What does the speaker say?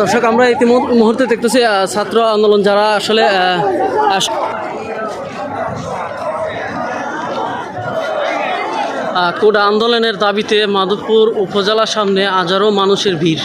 দর্শক, আমরা ইতি মুহূর্তে দেখতেছি ছাত্র আন্দোলন যারা আসলে কোড আন্দোলনের দাবিতে মাধবপুর উপজেলার সামনে হাজারো মানুষের ভিড়।